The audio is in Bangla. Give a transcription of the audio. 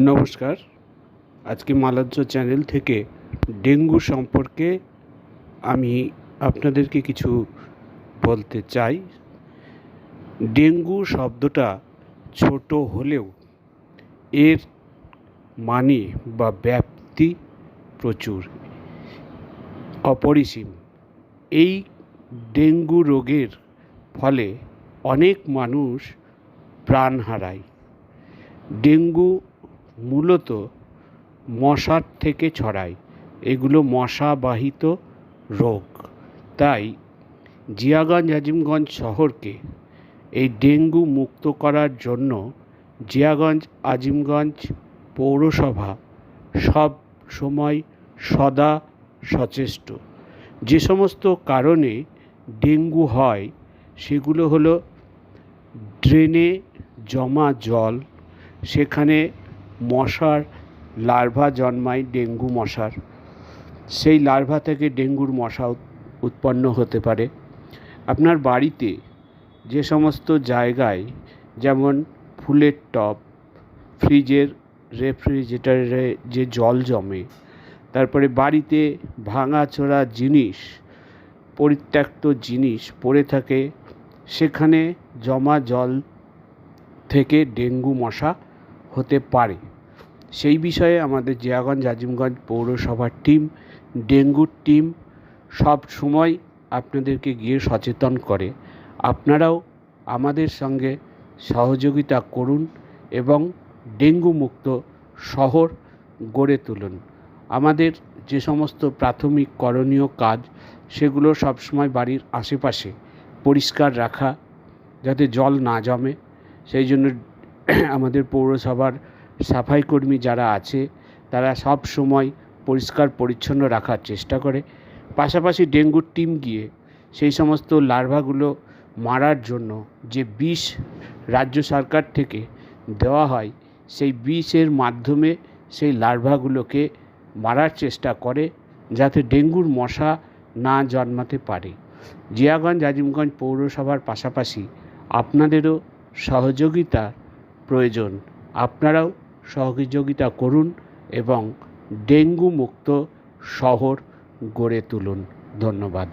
নমস্কার। আজকে মালাজ্জ চ্যানেল থেকে ডেঙ্গু সম্পর্কে আমি আপনাদেরকে কিছু বলতে চাই। ডেঙ্গু শব্দটা ছোট হলেও এর মানে বা ব্যাপ্তি প্রচুর। অপরিসীম। এই ডেঙ্গু রোগের ফলে অনেক মানুষ প্রাণ হারায়। ডেঙ্গু মূলত মশার থেকে ছড়ায়। এগুলো মশাবাহিত রোগ। তাই জিয়াগঞ্জ আজিমগঞ্জ শহরকে এই ডেঙ্গু মুক্ত করার জন্য জিয়াগঞ্জ আজিমগঞ্জ পৌরসভা সব সময় সদা সচেষ্ট। যে সমস্ত কারণে ডেঙ্গু হয়, সেগুলো হলো ড্রেনে জমা জল, সেখানে মশার লার্ভা জন্মায় ডেঙ্গু মশার। সেই লার্ভা থেকে ডেঙ্গুর মশা উৎপন্ন হতে পারে। আপনার বাড়িতে যে সমস্ত জায়গায় যেমন ফুলের টব, ফ্রিজের রেফ্রিজারেটরে যে জল জমে, তারপরে বাড়িতে ভাঙাচোরা জিনিস, পরিত্যক্ত জিনিস পড়ে থাকে, সেখানে জমা জল থেকে ডেঙ্গু মশা হতে পারে। সেই বিষয়ে আমাদের জিয়াগঞ্জ, আজিমগঞ্জ পৌরসভার টিম, ডেঙ্গুর টিম সব সময় আপনাদেরকে গিয়ে সচেতন করে। আপনারাও আমাদের সঙ্গে সহযোগিতা করুন এবং ডেঙ্গু মুক্ত শহর গড়ে তুলুন। আমাদের যে সমস্ত প্রাথমিক করণীয় কাজ, সেগুলো সবসময় বাড়ির আশেপাশে পরিষ্কার রাখা যাতে জল না জমে, সেই জন্য আমাদের পৌরসভার সাফাই কর্মী যারা আছে, তারা সব সময় পরিষ্কার, পরিচ্ছন্ন রাখার চেষ্টা করে। পাশাপাশি ডেঙ্গুর টিম গিয়ে সেই সমস্ত লার্ভাগুলো মারার জন্য যে বিষ রাজ্য সরকার থেকে দেওয়া হয়, সেই বিষের মাধ্যমে সেই লার্ভাগুলোকে মারার চেষ্টা করে যাতে ডেঙ্গুর মশা না জন্মাতে পারে। জিয়াগঞ্জ, আজিমগঞ্জ পৌরসভার পাশাপাশি আপনাদেরও সহযোগিতা প্রয়োজন। আপনারাও সহযোগিতা করুন এবং ডেঙ্গু মুক্ত শহর গড়ে তুলুন। ধন্যবাদ।